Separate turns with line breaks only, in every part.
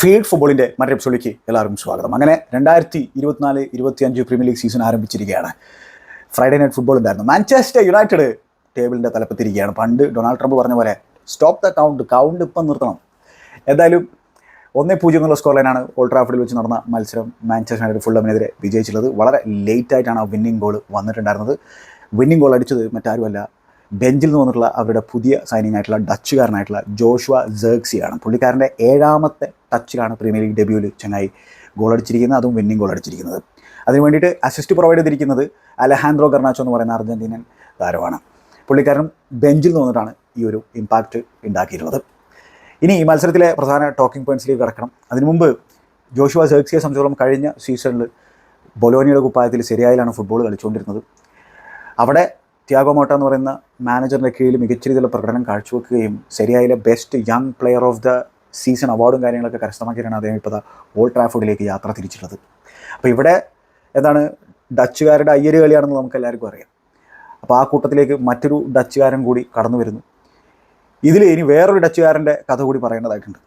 Feed ഫുട്ബോളിന്റെ മറ്റൊരു എപ്പിസോഡിലേക്ക് എല്ലാവർക്കും സ്വാഗതം. അങ്ങനെ രണ്ടായിരത്തി ഇരുപത്തിനാല് ഇരുപത്തിയഞ്ച് പ്രീമിയർ ലീഗ് സീസൺ ആരംഭിച്ചിരിക്കുകയാണ്. ഫ്രൈഡേ നൈറ്റ് ഫുട്ബോൾ ഉണ്ടായിരുന്നു. മാഞ്ചസ്റ്റർ യുണൈറ്റഡ് ടേബിളിന്റെ തലപ്പത്തിരിക്കുകയാണ്. പണ്ട് ഡൊണാൾഡ് ട്രംപ് പറഞ്ഞ പോലെ സ്റ്റോപ്പ് ദ കൗണ്ട് കൗണ്ട് ഇപ്പം നിർത്തണം. എന്തായാലും ഒന്നേ പൂജ്യം എന്നുള്ള സ്കോർ ലൈനാണ് ഓൾഡ് വെച്ച് നടന്ന മത്സരം മാഞ്ചസ്റ്റർ യുണൈറ്റഡ് ഫുള്ളമിനെതിരെ വിജയിച്ചുള്ളത് വളരെ ലേറ്റ് ആയിട്ടാണ് ആ വിന്നിംഗ് ഗോൾ വന്നിട്ടുണ്ടായിരുന്നത്. വിന്നിംഗ് ഗോൾ അടിച്ചത് മറ്റാരുമല്ല ബെഞ്ചിൽ നിന്ന് വന്നിട്ടുള്ള അവരുടെ പുതിയ സൈനിങ് ആയിട്ടുള്ള ഡച്ചുകാരനായിട്ടുള്ള ജോഷുവ ജേർക്സിയാണ് പുള്ളിക്കാരന്റെ ഏഴാമത്തെ ടച്ചിലാണ് പ്രീമിയർ ലീഗ് ഡെബ്യൂവിൽ ചെങ്ങായി ഗോൾ അടിച്ചിരിക്കുന്നത്. അതും വിന്നിംഗ് ഗോൾ അടിച്ചിരിക്കുന്നത്. അതിന് വേണ്ടിയിട്ട് അസിസ്റ്റ് പ്രൊവൈഡ് ചെയ്തിരിക്കുന്നത് അലഹാൻഡ്രോ ഗർണാച്ചോ എന്ന് പറയുന്ന അർജന്റീനൻ താരമാണ്. പുള്ളിക്കാരൻ ബെഞ്ചിൽ നിന്ന് വന്നിട്ടാണ് ഈ ഒരു ഇമ്പാക്റ്റ് ഉണ്ടാക്കിയിട്ടുള്ളത്. ഇനി ഈ മത്സരത്തിലെ പ്രധാന ടോക്കിംഗ് പോയിന്റ്സിലേക്ക് കിടക്കണം. അതിനു മുമ്പ് ജോഷുവ സേക്സിയെ സംബന്ധിച്ചോളം കഴിഞ്ഞ സീസണിൽ ബൊലോനിയുടെ കുപ്പായത്തിൽ ശരിയായാലാണ് ഫുട്ബോൾ കളിച്ചുകൊണ്ടിരുന്നത്. അവിടെ ത്യാഗോ മോട്ട എന്ന് പറയുന്ന മാനേജറിന്റെ കീഴിൽ മികച്ച രീതിയിലുള്ള പ്രകടനം കാഴ്ചവെക്കുകയും ശരിയായ best young player of the season അവാർഡും കാര്യങ്ങളൊക്കെ കരസ്ഥമാക്കിയിട്ടാണ് അദ്ദേഹം ഇപ്പോൾ ഓൾഡ് ട്രാഫോർഡിലേക്ക് യാത്ര തിരിച്ചിട്ടുള്ളത്. അപ്പോൾ ഇവിടെ എന്താണ് ഡച്ചുകാരുടെ അയ്യര് കളിയാണെന്ന് നമുക്ക് എല്ലാവർക്കും അറിയാം. അപ്പോൾ ആ കൂട്ടത്തിലേക്ക് മറ്റൊരു ഡച്ചുകാരൻ കൂടി കടന്നു വരുന്നു. ഇതിൽ ഇനി വേറൊരു ഡച്ചുകാരന്റെ കഥ കൂടി പറയേണ്ടതായിട്ടുണ്ട്.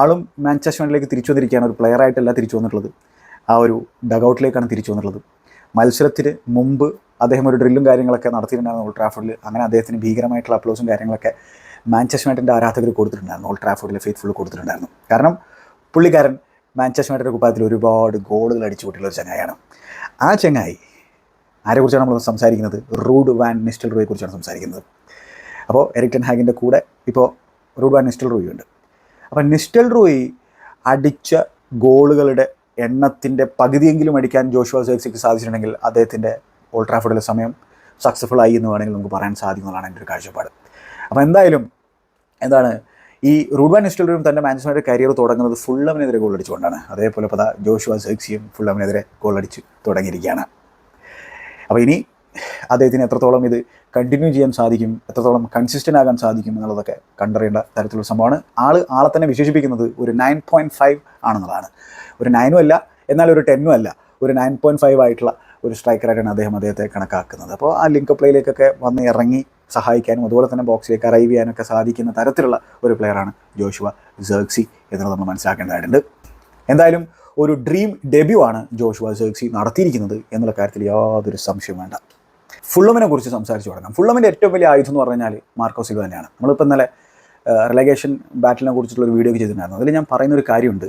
ആളും മാഞ്ചസ്റ്റർ യുണൈറ്റഡിലേക്ക് തിരിച്ചു വന്നിരിക്കുകയാണ്. ഒരു പ്ലെയറായിട്ടല്ല തിരിച്ചു വന്നിട്ടുള്ളത്. ആ ഒരു ഡഗൗട്ടിലേക്കാണ് തിരിച്ചു വന്നിട്ടുള്ളത്. മത്സരത്തിന് മുമ്പ് അദ്ദേഹം ഒരു ഡ്രില്ലും കാര്യങ്ങളൊക്കെ നടത്തിയിട്ടുണ്ടായിരുന്നു ഓൾഡ് ട്രാഫോർഡിൽ അങ്ങനെ അദ്ദേഹത്തിന് ഭീകരമായിട്ടുള്ള അപ്ലോസും കാര്യങ്ങളൊക്കെ മാഞ്ചസ്റ്റർ യുണൈറ്റഡിന്റെ ആരാധകർ കൊടുത്തിട്ടുണ്ടായിരുന്നു. ഓൾഡ് ട്രാഫോർഡിലെ ഫെയ്ത്ത്ഫുൾ കൊടുത്തിട്ടുണ്ടായിരുന്നു. കാരണം പുള്ളിക്കാരൻ മാഞ്ചസ്റ്റർ യുണൈറ്റഡ് കുപ്പായത്തിൽ ഒരുപാട് ഗോളുകൾ അടിച്ചു കൂട്ടിയുള്ള ഒരു ചങ്ങായാണ് ആ ചങ്ങായി ആരെക്കുറിച്ചാണ് നമ്മൾ സംസാരിക്കുന്നത്? റൂഡ് വാൻ നിസ്റ്റൽ റോയെ കുറിച്ചാണ് സംസാരിക്കുന്നത്. അപ്പോൾ എറിക്ടൻ ഹാഗിന്റെ കൂടെ ഇപ്പോൾ റൂഡ് വാൻ നിസ്റ്റൽ റോയി ഉണ്ട്. അപ്പോൾ നിസ്റ്റൽ റോയി അടിച്ച ഗോളുകളുടെ എണ്ണത്തിന്റെ പകുതിയെങ്കിലും അടിക്കാൻ ജോഷുവ സേക്സിക്ക് സാധിച്ചിട്ടുണ്ടെങ്കിൽ അദ്ദേഹത്തിന്റെ ഓൾഡ് ട്രാഫോർഡിലെ സമയം സക്സസ്ഫുൾ ആയി എന്ന് വേണമെങ്കിൽ നമുക്ക് പറയാൻ സാധിക്കുന്നതാണ് എന്റെ ഒരു കാഴ്ചപ്പാട്. അപ്പോൾ എന്തായാലും എന്താണ് ഈ റൂഡ്വാൻ നിസ്റ്റലും തന്റെ മാഞ്ചസ്റ്റർ കരിയർ തുടങ്ങുന്നത് ഫുള്ളമിനെതിരെ ഗോൾ അടിച്ചുകൊണ്ടാണ്. അതേപോലെ പത ജോഷുവ സെക്സിയും ഫുള്ളമിനെതിരെ ഗോൾ അടിച്ച് തുടങ്ങിയിരിക്കുകയാണ്. അപ്പോൾ ഇനി അദ്ദേഹത്തിന് എത്രത്തോളം ഇത് കണ്ടിന്യൂ ചെയ്യാൻ സാധിക്കും എത്രത്തോളം കൺസിസ്റ്റന്റ് ആകാൻ സാധിക്കും എന്നുള്ളതൊക്കെ കണ്ടറിയേണ്ട തരത്തിലുള്ള സംഭവമാണ്. ആൾ ആളെ തന്നെ വിശേഷിപ്പിക്കുന്നത് ഒരു നയൻ പോയിന്റ് ഫൈവ് ആണെന്നുള്ളതാണ്. ഒരു നയനും അല്ല എന്നാൽ ഒരു ടെന്നും അല്ല. ഒരു നയൻ പോയിന്റ് ഫൈവ് ആയിട്ടുള്ള ഒരു സ്ട്രൈക്കറായിട്ടാണ് അദ്ദേഹം അദ്ദേഹത്തെ കണക്കാക്കുന്നത്. അപ്പോൾ ആ ലിങ്ക് പ്ലേയിലേക്കൊക്കെ വന്ന് ഇറങ്ങി സഹായിക്കാനും അതുപോലെ തന്നെ ബോക്സിലേക്ക് അറൈവ് ചെയ്യാനൊക്കെ സാധിക്കുന്ന തരത്തിലുള്ള ഒരു പ്ലെയറാണ് ജോഷുവ ജേർക്സി എന്നുള്ളത് നമ്മൾ മനസ്സിലാക്കേണ്ടതായിട്ടുണ്ട്. എന്തായാലും ഒരു ഡ്രീം ഡെബ്യൂ ആണ് ജോഷുവ ജേർക്സി നടത്തിയിരിക്കുന്നത് എന്നുള്ള കാര്യത്തിൽ യാതൊരു സംശയം വേണ്ട. ഫുള്ളമിനെ കുറിച്ച് സംസാരിച്ച് തുടങ്ങാം. ഫുള്ളമിന്റെ ഏറ്റവും വലിയ ആയുധം എന്ന് പറഞ്ഞാൽ സിൽവ തന്നെയാണ്. നമ്മളിപ്പോൾ ഇന്നലെ റിലഗേഷൻ ബാറ്റിലിനെ കുറിച്ചിട്ടുള്ള ഒരു വീഡിയോ ചെയ്തിട്ടുണ്ടായിരുന്നു. അതിൽ ഞാൻ പറയുന്ന ഒരു കാര്യമുണ്ട്.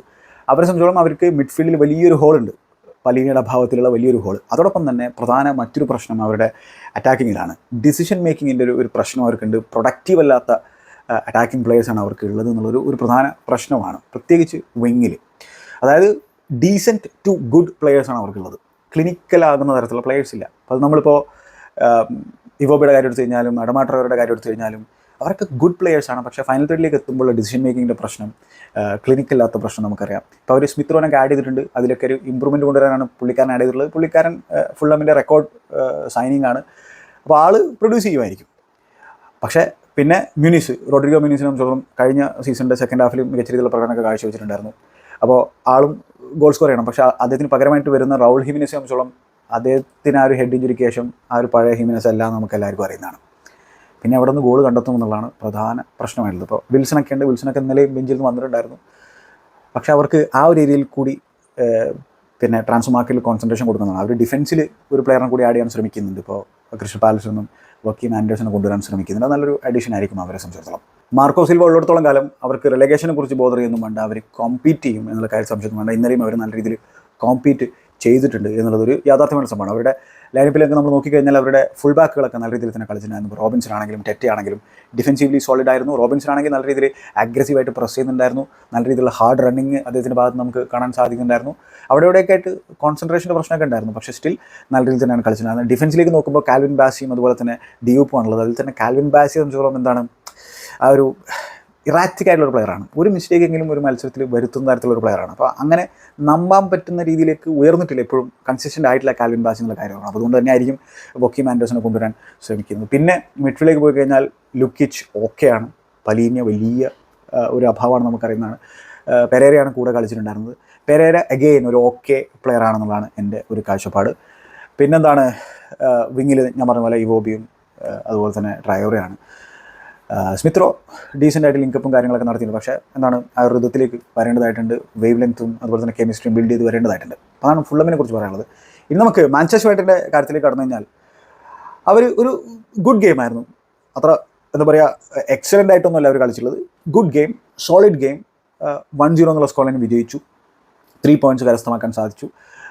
അവരെ സംബന്ധിച്ചോളം അവർക്ക് മിഡ്ഫീൽഡിൽ വലിയൊരു ഹോളുണ്ട് പലീനയുടെ അഭാവത്തിലുള്ള വലിയൊരു ഹോൾ അതോടൊപ്പം തന്നെ പ്രധാന മറ്റൊരു പ്രശ്നം അവരുടെ അറ്റാക്കിങ്ങിലാണ് ഡിസിഷൻ മേക്കിങ്ങിന്റെ ഒരു ഒരു പ്രശ്നം അവർക്കുണ്ട്. പ്രൊഡക്റ്റീവ് അല്ലാത്ത അറ്റാക്കിംഗ് പ്ലേയേഴ്സാണ് അവർക്ക് ഉള്ളത് എന്നുള്ളൊരു ഒരു പ്രധാന പ്രശ്നമാണ്. പ്രത്യേകിച്ച് വിങ്ങിൽ അതായത് ഡീസന്റ് ടു ഗുഡ് പ്ലേയേഴ്സാണ് അവർക്കുള്ളത്. ക്ലിനിക്കലാകുന്ന തരത്തിലുള്ള പ്ലേയേഴ്സ് ഇല്ല. അപ്പോൾ നമ്മളിപ്പോൾ ഇവോബിയുടെ കാര്യം എടുത്തു കഴിഞ്ഞാലും അടമാട്ടറവരുടെ കാര്യം എടുത്തു കഴിഞ്ഞാലും അവരൊക്കെ ഗുഡ് പ്ലെയേഴ്സ് ആണ്. പക്ഷേ ഫൈനൽ തേർഡിലേക്ക് എത്തുമ്പോൾ ഡിസിഷൻ മേക്കിങ്ങിന്റെ പ്രശ്നം ക്ലിനിക്കല്ലാത്ത പ്രശ്നം നമുക്കറിയാം. ഇപ്പോൾ അവർ സ്മിത്രോനൊക്കെ ആഡ് ചെയ്തിട്ടുണ്ട്. അതിലൊക്കെ ഒരു ഇമ്പ്രൂവ്മെന്റ് കൊണ്ടുവരാനാണ് പുള്ളിക്കാരൻ ആഡ് ചെയ്തിട്ടുള്ളത്. പുള്ളിക്കാരൻ ഫുള്ളമിന്റെ റെക്കോർഡ് സൈനിങ് ആണ്. അപ്പോൾ ആൾ പ്രൊഡ്യൂസ് ചെയ്യുമായിരിക്കും. പക്ഷേ പിന്നെ മ്യൂനിസ് റോഡ്രിഗോ മ്യൂനിസിനെ സംബന്ധിച്ചോളം കഴിഞ്ഞ സീസണിന്റെ സെക്കൻഡ് ഹാഫിൽ മികച്ച രീതിയിലുള്ള പ്രകടനമൊക്കെ കാഴ്ചവെച്ചിട്ടുണ്ടായിരുന്നു. അപ്പോൾ ആളും ഗോൾ സ്കോർ ചെയ്യണം. പക്ഷേ അദ്ദേഹത്തിന് പകരമായിട്ട് വരുന്ന റൗൾ ഹിമിനസിനെ സംബന്ധിച്ചോളം അദ്ദേഹത്തിന് ആ ഒരു ഹെഡ് ഇഞ്ചുറിക്ക് ശേഷം ആ ഒരു പഴയ ഹിമിനസ് എല്ലാം നമുക്ക് എല്ലാവർക്കും അറിയുന്നതാണ്. പിന്നെ അവിടെ നിന്ന് ഗോൾ കണ്ടെത്തും എന്നുള്ളതാണ് പ്രധാന പ്രശ്നമായിട്ടുള്ളത്. ഇപ്പോൾ വിൽസണൊക്കെ ഉണ്ട്. വിൽസണൊക്കെ ഇന്നലെയും ബെഞ്ചിൽ നിന്ന് വന്നിട്ടുണ്ടായിരുന്നു. പക്ഷേ അവർക്ക് ആ ഒരു ഏരിയയിൽ കൂടി പിന്നെ ട്രാൻസ്ഫർ മാർക്കറ്റിൽ കോൺസെൻട്രേഷൻ കൊടുക്കുന്നതാണ്. അവർ ഡിഫൻസിൽ ഒരു പ്ലെയറിനെ കൂടി ആഡ് ചെയ്യാൻ ശ്രമിക്കുന്നുണ്ട്. ഇപ്പോൾ ക്രിസ്റ്റൽ പാലസിൽ നിന്നും വക്കീം ആൻഡേഴ്സിനെ കൊണ്ടുവരാൻ ശ്രമിക്കുന്നുണ്ട്. നല്ലൊരു അഡീഷൻ ആയിരിക്കും അവരെ സംബന്ധിച്ചിടത്തോളം. മാർക്കോ സിൽവ ഉള്ളിടത്തോളം കാലം അവർക്ക് റിലേഗേഷനെ കുറിച്ച് ബോധറിയൊന്നും വേണ്ട അവർ കോമ്പീറ്റ് ചെയ്യും എന്നുള്ള കാര്യം സംശയം വേണ്ട ഇന്നലെയും അവർ നല്ല രീതിയിൽ കോമ്പീറ്റ് ചെയ്തിട്ടുണ്ട് എന്നുള്ളതൊരു യാഥാർത്ഥ്യമായ സംഭവമാണ്. അവരുടെ ലൈനപ്പിലൊക്കെ നമ്മൾ നോക്കിക്കഴിഞ്ഞാൽ അവരുടെ ഫുൾ ബാക്കുകളൊക്കെ നല്ല രീതിയിൽ തന്നെ കളിച്ചിട്ടുണ്ടായിരുന്നു റോബിൻസൺ ആണെങ്കിലും ടെറ്റി ആണെങ്കിലും ഡിഫൻസീവ്ലി സോളിഡ് ആയിരുന്നു. റോബിൻസൺ ആണെങ്കിൽ നല്ല രീതിയിൽ അഗ്രസീവായിട്ട് പ്രസ് ചെയ്യുന്നുണ്ടായിരുന്നു. നല്ല രീതിയിലുള്ള ഹാർഡ് റണ്ണിങ് അദ്ദേഹത്തിന്റെ ഭാഗത്ത് നമുക്ക് കാണാൻ സാധിക്കുന്നുണ്ടായിരുന്നു. അവിടെ ഇവിടെയൊക്കെ ആയിട്ട് കോൺസെൻട്രേഷന്റെ പ്രശ്നമൊക്കെ ഉണ്ടായിരുന്നു. പക്ഷേ സ്റ്റിൽ നല്ല രീതിയിൽ തന്നെയാണ് കളിച്ചിട്ടുണ്ടായിരുന്നത് ഡിഫൻസിലേക്ക് നോക്കുമ്പോൾ കാൽവിൻ ബാസിയും അതുപോലെ തന്നെ ഡിയൂപ്പും ആണുള്ളത്. അതിൽ തന്നെ കാൽവിൻ ബാസിയെ സംബന്ധിച്ചോളം എന്താണ്? ആ ഒരു ഇറാറ്റിക് ആയിട്ടുള്ള പ്ലെയറാണ് ഒരു മിസ്റ്റേക്ക് എങ്കിലും ഒരു മത്സരത്തിൽ വരുത്തുന്ന തരത്തിലുള്ള ഒരു പ്ലെയറാണ് അപ്പോൾ അങ്ങനെ നമ്പാൻ പറ്റുന്ന രീതിയിലേക്ക് ഉയർന്നിട്ടില്ല എപ്പോഴും കൺസിസ്റ്റന്റ് ആയിട്ടുള്ള കാൽവിൻ ബാസി കാര്യമാണ്. അപ്പോൾ അതുകൊണ്ട് തന്നെ ആയിരിക്കും ബൊക്കി മാൻഡോസിനെ കൊണ്ടുവരാൻ ശ്രമിക്കുന്നത്. പിന്നെ മിഡ്ഫീൽഡിലേക്ക് പോയി കഴിഞ്ഞാൽ ലുക്കിച്ച് ഓക്കെയാണ് പലീനിയ വലിയ ഒരു അഭാവമാണ് നമുക്കറിയുന്നതാണ്. പെരേരയാണ് കൂടെ കളിച്ചിട്ടുണ്ടായിരുന്നത്. പെരേര അഗെയിൻ ഒരു ഓക്കെ പ്ലെയർ ആണെന്നുള്ളതാണ് എന്റെ ഒരു കാഴ്ചപ്പാട്. പിന്നെന്താണ്? വിങ്ങിൽ ഞാൻ പറഞ്ഞ പോലെ ഇവോബിയും അതുപോലെ തന്നെ ട്രയോറയാണ്. സ്മിത്രോ ഡീസെന്റ് ആയിട്ട് ലിങ്കപ്പും കാര്യങ്ങളൊക്കെ നടത്തിയിട്ടുണ്ട്. പക്ഷേ എന്താണ് ആ ഒരു ഋതത്തിലേക്ക് വരേണ്ടതായിട്ടുണ്ട്. വേവ് ലെങ്ത്തും അതുപോലെ തന്നെ കെമിസ്ട്രിയും ബിൽഡ് ചെയ്ത് വരേണ്ടതായിട്ടുണ്ട്. അതാണ് ഫുള്ളമിനെ കുറിച്ച് പറയാനുള്ളത്. ഇനി നമുക്ക് മാഞ്ചസ്റ്റർ യുണൈറ്റഡിന്റെ കാര്യത്തിലേക്ക് കടന്നു കഴിഞ്ഞാൽ അവർ ഒരു ഗുഡ് ഗെയിം ആയിരുന്നു. അത്ര എന്താ പറയുക എക്സലന്റ് ആയിട്ടൊന്നുമല്ല അവർ കളിച്ചിട്ടുള്ളത്. Good game solid game one zero എന്നുള്ള സ്കോറിനെ വിജയിച്ചു. ത്രീ പോയിന്റ്സ് കരസ്ഥമാക്കാൻ സാധിച്ചു.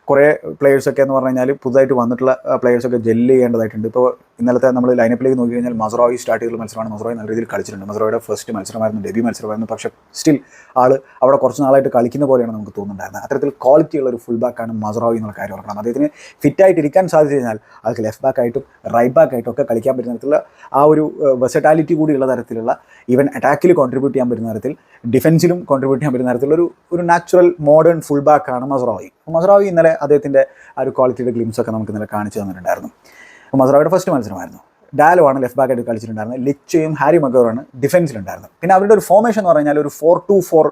കുറേ പ്ലേയേഴ്സൊക്കെ എന്ന് പറഞ്ഞു കഴിഞ്ഞാൽ പുതുതായിട്ട് വന്നിട്ടുള്ള പ്ലേയേഴ്സൊക്കെ ജെല്ല് ചെയ്യേണ്ടതായിട്ടുണ്ട്. ഇപ്പോൾ ഇന്നലത്തെ നമ്മൾ ലൈനപ്പിലേക്ക് നോക്കി കഴിഞ്ഞാൽ മസറോയി സ്റ്റാർട്ട് ചെയ്ത മത്സരമാണ് മസറോയി നല്ല രീതിയിൽ കളിച്ചിട്ടുണ്ട്. മസറോയുടെ ഫസ്റ്റ് മത്സരമായിരുന്നു ഡെബ്യൂ മത്സരമായിരുന്നു. പക്ഷേ സ്റ്റിൽ ആൾ അവിടെ കുറച്ച് നാളായിട്ട് കളിക്കുന്ന പോലെയാണ് നമുക്ക് തോന്നുന്നുണ്ടായിരുന്നത്. അത്തരത്തിൽ ക്വാളിറ്റി ഉള്ള ഒരു ഫുൾ ബാക്കാണ് മസറോയി എന്നുള്ള കാര്യം ഓർക്കണം അദ്ദേഹത്തിന് ഫിറ്റായിട്ട് ഇരിക്കാൻ സാധിച്ചു കഴിഞ്ഞാൽ അതൊക്കെ ലെഫ്റ്റ് ബാക്ക് ആയിട്ടും റൈറ്റ് ബാക്ക് ആയിട്ടും ഒക്കെ കളിക്കാൻ പറ്റുന്ന തരത്തിലുള്ള ആ ഒരു വെസറ്റാലിറ്റി കൂടിയുള്ള തരത്തിലുള്ള ഈവൻ അറ്റാക്കിൽ കോൺട്രിബ്യൂട്ട് ചെയ്യാൻ പറ്റുന്ന തരത്തിൽ ഡിഫൻസിലും കോൺട്രിബ്യൂട്ട് ചെയ്യാൻ പറ്റുന്ന തരത്തിലുള്ള ഒരു ഒരു നാച്ചുറൽ മോഡേൺ ഫുൾ ബാക്കാണ് മസറോയി. മസറോയി ഇന്നലെ അദ്ദേഹത്തിന്റെ ആ ഒരു ക്വാളിറ്റിയുടെ ഗ്ലിംസ് ഒക്കെ നമുക്ക് ഇന്നലെ കാണിച്ചു തന്നിട്ടുണ്ടായിരുന്നു. മസറാവിയുടെ ഫസ്റ്റ് മത്സരമായിരുന്നു. ഡാലോ ആണ് ലെഫ്റ്റ് ബാക്കായിട്ട് കളിച്ചിട്ടുണ്ടായിരുന്നത്. ലിച്ചയും ഹാരി മഗോറാണ് ഡിഫൻസിലുണ്ടായിരുന്നത് പിന്നെ അവരുടെ ഒരു ഫോർമേഷൻ എന്ന് പറഞ്ഞാൽ ഒരു ഫോർ ടു ഫോർ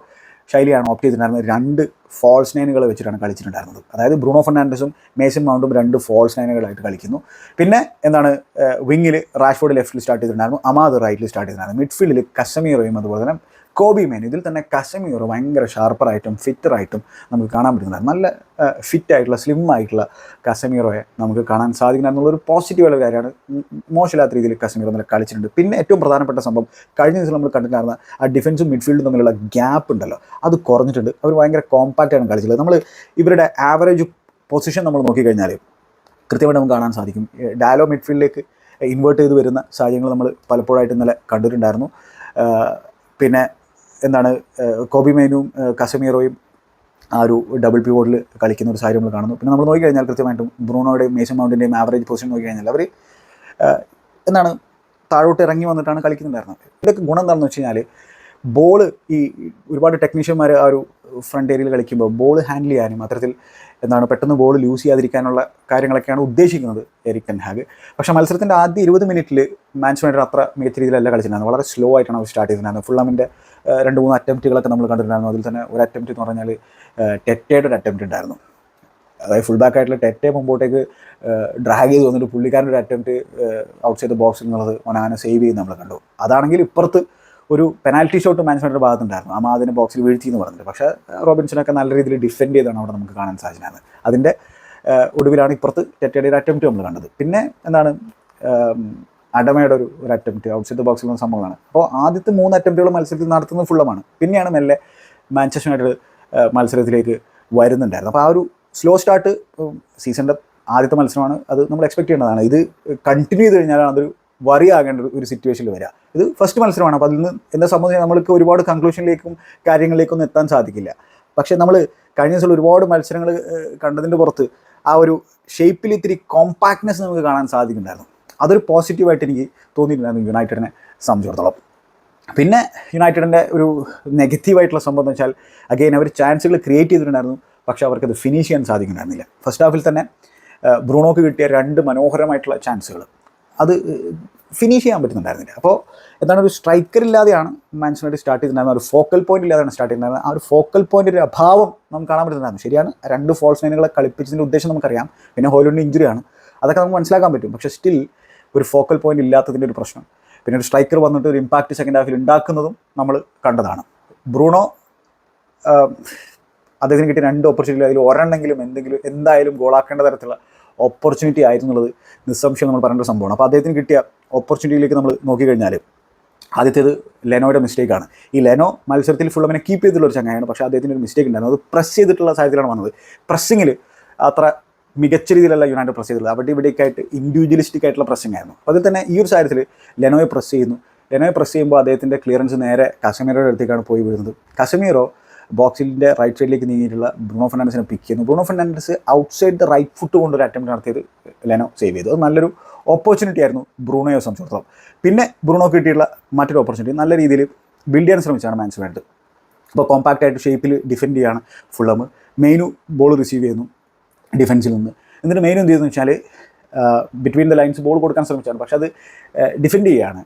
ശൈലിയാണ് ഓപ്റ്റ് ചെയ്തിട്ടുണ്ടായിരുന്നത്. രണ്ട് ഫോൾസ് നൈനുകൾ വെച്ചിട്ടാണ് കളിച്ചിട്ടുണ്ടായിരുന്നത്. അതായത് ബ്രൂണോ ഫെർണാണ്ടസും മേസൺ മൗണ്ടും രണ്ട് ഫോൾസ് നൈനുകളായിട്ട് കളിക്കുന്നു. പിന്നെ എന്താണ് വിങ്ങിൽ റാഷ്ഫോർഡ് ലെഫ്റ്റിൽ സ്റ്റാർട്ട് ചെയ്തിട്ടുണ്ടായിരുന്നു. അമാദ് റൈറ്റിൽ സ്റ്റാർട്ട് ചെയ്തിട്ടുണ്ടായിരുന്നു. മിഡ്ഫീൽഡിൽ കസമീറോയും അതുപോലെ തന്നെ കോബി മേൻ ഇതിൽ തന്നെ കസമീറോ ഭയങ്കര ഷാർപ്പറായിട്ടും ഫിറ്ററായിട്ടും നമുക്ക് കാണാൻ പറ്റുന്നുണ്ട്. നല്ല ഫിറ്റായിട്ടുള്ള സ്ലിം ആയിട്ടുള്ള കസമീറോയെ നമുക്ക് കാണാൻ സാധിക്കുന്ന എന്നുള്ളൊരു പോസിറ്റീവായുള്ള കാര്യമാണ്. മോശമില്ലാത്ത രീതിയിൽ കസമീറോ നല്ല കളിച്ചിട്ടുണ്ട്. പിന്നെ ഏറ്റവും പ്രധാനപ്പെട്ട സംഭവം കഴിഞ്ഞ ദിവസം നമ്മൾ കണ്ടിട്ടുണ്ടായിരുന്ന ആ ഡിഫൻസും മിഡ്ഫീൽഡും തമ്മിലുള്ള ഗ്യാപ്പ് ഉണ്ടല്ലോ. അത് കുറഞ്ഞിട്ടുണ്ട്. അവർ ഭയങ്കര കോമ്പാക്റ്റാണ് കളിച്ചത് നമ്മൾ ഇവരുടെ ആവറേജ് പൊസിഷൻ നമ്മൾ നോക്കിക്കഴിഞ്ഞാൽ കൃത്യമായിട്ട് നമുക്ക് കാണാൻ സാധിക്കും. ഡാലോ മിഡ്ഫീൽഡിലേക്ക് ഇൻവേർട്ട് ചെയ്ത് വരുന്ന സാഹചര്യങ്ങൾ നമ്മൾ പലപ്പോഴായിട്ട് ഇന്നലെ കണ്ടിട്ടുണ്ടായിരുന്നു. പിന്നെ എന്താണ് കോബി മേനുവും കസമീറോയും ആ ഒരു ഡബിൾ പി ബോർഡിൽ കളിക്കുന്ന ഒരു സാഹചര്യം നമ്മൾ കാണുന്നു. പിന്നെ നമ്മൾ നോക്കിക്കഴിഞ്ഞാൽ കൃത്യമായിട്ടും ബ്രൂണോയുടെയും മേസൺ മൗണ്ടിന്റെയും ആവറേജ് പൊസിഷൻ നോക്കിക്കഴിഞ്ഞാൽ അവർ എന്താണ് താഴോട്ട് ഇറങ്ങി വന്നിട്ടാണ് കളിക്കുന്നുണ്ടായിരുന്നത്. ഇതൊക്കെ ഗുണം എന്താണെന്ന് വെച്ച് കഴിഞ്ഞാൽ ബോൾ ഈ ഒരുപാട് ടെക്നീഷ്യന്മാർ ആ ഒരു ഫ്രണ്ട് ഏരിയയിൽ കളിക്കുമ്പോൾ ബോൾ ഹാൻഡിൽ ചെയ്യാനും അത്തരത്തിൽ എന്താണ് പെട്ടെന്ന് ബോൾ ലൂസ് ചെയ്യാതിരിക്കാനുള്ള കാര്യങ്ങളൊക്കെയാണ് ഉദ്ദേശിക്കുന്നത് എരിക് ടെൻ ഹാഗ്. പക്ഷേ മത്സരത്തിന്റെ ആദ്യ ഇരുപത് മിനിറ്റിൽ മാൻസ് യുണൈറ്റഡ് അത്ര മികച്ച രീതിയിലല്ല കളിച്ചിട്ടുണ്ടായിരുന്നു വളരെ സ്ലോ ആയിട്ടാണ് അവർ സ്റ്റാർട്ട് ചെയ്തിട്ടുണ്ടായിരുന്നത്. ഫുള്ളമിന്റെ രണ്ട് മൂന്ന് അറ്റംപ്റ്റുകളൊക്കെ നമ്മൾ കണ്ടിട്ടുണ്ടായിരുന്നു. അതിൽ തന്നെ ഒരു അറ്റംപ്റ്റ് എന്ന് പറഞ്ഞാൽ ടെറ്റയുടെ ഒരു അറ്റംപ്റ്റ് ഉണ്ടായിരുന്നു. അതായത് ഫുൾ ബാക്ക് ആയിട്ടുള്ള ടെറ്റെ മുമ്പോട്ടേക്ക് ഡ്രാഗ് ചെയ്ത് വന്നിട്ട് പുള്ളിക്കാരന്റെ ഒരു അറ്റംപ്റ്റ് ഔട്ട് സൈഡ് ബോക്സിൽ നിന്നുള്ളത് ഒനാനെ സേവ് ചെയ്ത് നമ്മൾ കണ്ടു. അതാണെങ്കിൽ ഇപ്പുറത്ത് ഒരു പെനാൽറ്റി ഷോട്ട് മാനേജ്മെന്റിന്റെ ഭാഗത്തുണ്ടായിരുന്നു. ആ അതിനെ ബോക്സിൽ വീഴ്ത്തി എന്ന് പറഞ്ഞിട്ട്. പക്ഷേ റോബിൻസിനൊക്കെ നല്ല രീതിയിൽ ഡിഫെൻഡ് ചെയ്താണ് അവിടെ നമുക്ക് കാണാൻ സാധിച്ചത്. അതിന്റെ ഒടുവിലാണ് ഇപ്പുറത്ത് ടെറ്റയുടെ ഒരു അറ്റംപ്റ്റ് നമ്മൾ കണ്ടത്. പിന്നെ എന്താണ് ഏം, അഡമയുടെ ഒരു ഒരു അറ്റംപ്റ്റ് ഔട്ട്സൈഡ് ദ ബോക്സിൽ നിന്ന് സംഭവമാണ് അപ്പോൾ ആദ്യത്തെ മൂന്ന് അറ്റംപ്റ്റുകൾ മത്സരത്തിൽ നടത്തുന്നത് ഫുള്ളമാണ്. പിന്നെയാണ് മെല്ലെ മാഞ്ചസ്റ്റർ യുണൈറ്റഡ് മത്സരത്തിലേക്ക് വരുന്നുണ്ടായിരുന്നു അപ്പോൾ ആ ഒരു സ്ലോ സ്റ്റാർട്ട് സീസണിന്റെ ആദ്യത്തെ മത്സരമാണ്. അത് നമ്മൾ എക്സ്പെക്ട് ചെയ്യേണ്ടതാണ്. ഇത് കണ്ടിന്യൂ ചെയ്ത് കഴിഞ്ഞാലാണ് അതൊരു വറി ആകേണ്ട ഒരു- സിറ്റുവേഷനിൽ വരിക ഇത് ഫസ്റ്റ് മത്സരമാണ്. അപ്പോൾ അതിൽ നിന്ന് എന്നെ സംബന്ധിച്ച് നമ്മൾക്ക് ഒരുപാട് കൺക്ലൂഷനിലേക്കും കാര്യങ്ങളിലേക്കൊന്നും എത്താൻ സാധിക്കില്ല. പക്ഷേ നമ്മൾ കഴിഞ്ഞ ദിവസം ഒരുപാട് മത്സരങ്ങൾ കണ്ടതിന്റെ പുറത്ത് ആ ഒരു ഷേപ്പിൽ ഇത്തിരി കോമ്പാക്ട്നെസ് നമുക്ക് കാണാൻ സാധിക്കുന്നുണ്ടായിരുന്നു. അതൊരു പോസിറ്റീവായിട്ട് എനിക്ക് തോന്നിയിട്ടുണ്ടായിരുന്നു യുണൈറ്റഡിനെ സംബന്ധിച്ചിടത്തോളം. പിന്നെ യുണൈറ്റഡിന്റെ ഒരു നെഗറ്റീവായിട്ടുള്ള സംഭവം എന്ന് വെച്ചാൽ അഗെയിൻ അവർ ചാൻസുകൾ ക്രിയേറ്റ് ചെയ്തിട്ടുണ്ടായിരുന്നു പക്ഷേ അവർക്കത് ഫിനിഷ് ചെയ്യാൻ സാധിക്കുന്നുണ്ടായിരുന്നില്ല. ഫസ്റ്റ് ഹാഫിൽ തന്നെ ബ്രൂണോക്ക് കിട്ടിയ രണ്ട് മനോഹരമായിട്ടുള്ള ചാൻസുകൾ അത് ഫിനിഷ് ചെയ്യാൻ പറ്റുന്നുണ്ടായിരുന്നില്ല. അപ്പോൾ എന്താണ് ഒരു സ്ട്രൈക്കർ ഇല്ലാതെയാണ് മാൻസിനായിട്ട് സ്റ്റാർട്ട് ചെയ്തിട്ടുണ്ടായിരുന്നത്. ഒരു ഫോക്കൽ പോയിന്റ് ഇല്ലാതെയാണ് സ്റ്റാർട്ട് ചെയ്തിട്ടുണ്ടായിരുന്നത്. ആ ഒരു ഫോക്കൽ പോയിന്റിന്റെ അഭാവം നമുക്ക് കാണാൻ പറ്റുന്നുണ്ടായിരുന്നു. ശരിയാണ് രണ്ട് ഫോൾസ് ലൈനുകളെ കളിപ്പിച്ചതിന്റെ ഉദ്ദേശം നമുക്കറിയാം. പിന്നെ ഹോയിലുണ്ട് ഇഞ്ചുറിയാണ്. അതൊക്കെ നമുക്ക് മനസ്സിലാക്കാൻ പറ്റും. പക്ഷേ സ്റ്റിൽ ഒരു ഫോക്കൽ പോയിന്റ് ഇല്ലാത്തതിന്റെ ഒരു പ്രശ്നം. പിന്നെ ഒരു സ്ട്രൈക്കർ വന്നിട്ട് ഒരു ഇമ്പാക്റ്റ് സെക്കൻഡ് ഹാഫിൽ ഉണ്ടാക്കുന്നതും നമ്മൾ കണ്ടതാണ്. ബ്രൂണോ അദ്ദേഹത്തിന് കിട്ടിയ രണ്ട് ഓപ്പർച്യൂണിറ്റി അതിൽ ഒരെണ്ണെങ്കിലും എന്തെങ്കിലും എന്തായാലും ഗോളാക്കേണ്ട തരത്തിലുള്ള ഓപ്പർച്യൂണിറ്റി ആയിരുന്നുള്ളത് നിസ്സംശയം നമ്മൾ പറയേണ്ട സംഭവമാണ്. അപ്പോൾ അദ്ദേഹത്തിന് കിട്ടിയ ഓപ്പർച്യൂണിറ്റിയിലേക്ക് നമ്മൾ നോക്കിക്കഴിഞ്ഞാൽ ആദ്യത്തേത് ലെനോയുടെ മിസ്റ്റേക്കാണ് ഈ ലെനോ മത്സരത്തിൽ ഫുള്ളമിനെ കീപ്പ് ചെയ്തിട്ടുള്ള ഒരു ചങ്ങായാണ് പക്ഷേ അദ്ദേഹത്തിന് ഒരു മിസ്റ്റേക്ക് ഉണ്ടായിരുന്നു അത് പ്രസ് ചെയ്തിട്ടുള്ള സാഹചര്യത്തിലാണ് വന്നത്. പ്രസ്സിങ്ങിൽ അത്ര മികച്ച രീതിയിലല്ല യുണൈറ്റഡ് പ്രസ് ചെയ്തിട്ടുള്ളത് അവിടെ ഇവിടേക്ക് ആയിട്ട് ഇൻഡിവിജ്വലിസ്റ്റിക് ആയിട്ടുള്ള പ്രസ്സിംഗ് ആയിരുന്നു. അതിൽ തന്നെ ഈ ഒരു സാഹചര്യത്തിൽ ലെനോയെ പ്രസ് ചെയ്യുന്നു. ലെനോയെ പ്രസ് ചെയ്യുമ്പോൾ അദ്ദേഹത്തിന്റെ ക്ലിയറൻസ് നേരെ കസമീറോയുടെ അടുത്തേക്കാണ് പോയി വീഴുന്നത്. കസമീറോ ബോക്സിന്റെ റൈറ്റ് സൈഡിലേക്ക് നീങ്ങിയിട്ടുള്ള ബ്രൂണോ ഫെർണാണ്ടസിനെ പിക്ക് ചെയ്യുന്നു. Bruno Fernandes outside the right foot കൊണ്ട് ഒരു അറ്റംപ്റ്റ് നടത്തിയത് ലെനോ സേവ് ചെയ്തു. അത് നല്ലൊരു ഓപ്പർച്യൂണിറ്റി ആയിരുന്നു ബ്രൂണോയെ സംബന്ധിച്ചിടത്തോളം. പിന്നെ ബ്രൂണോ കിട്ടിയിട്ടുള്ള മറ്റൊരു ഓപ്പർച്യൂണിറ്റി നല്ല രീതിയിൽ ബിൽഡ് ചെയ്യാൻ ശ്രമിച്ചാണ് മാൻസ് വേണ്ടത് അപ്പോൾ കോമ്പാക്റ്റ് ആയിട്ട് ഷേപ്പിൽ ഡിഫെൻഡ് ചെയ്യാണ് ഫുള്ളം മെയിനു ബോൾ റിസീവ് ചെയ്യുന്നു. ഡിഫൻസിൽ നിന്ന്. എന്നിട്ട് മെയിൻ എന്ത് ചെയ്തെന്ന് വെച്ചാൽ ബിറ്റ്വീൻ ദ ലൈൻസ് ബോൾ കൊടുക്കാൻ ശ്രമിച്ചാണ് പക്ഷെ അത് ഡിഫെൻഡ് ചെയ്യുകയാണ്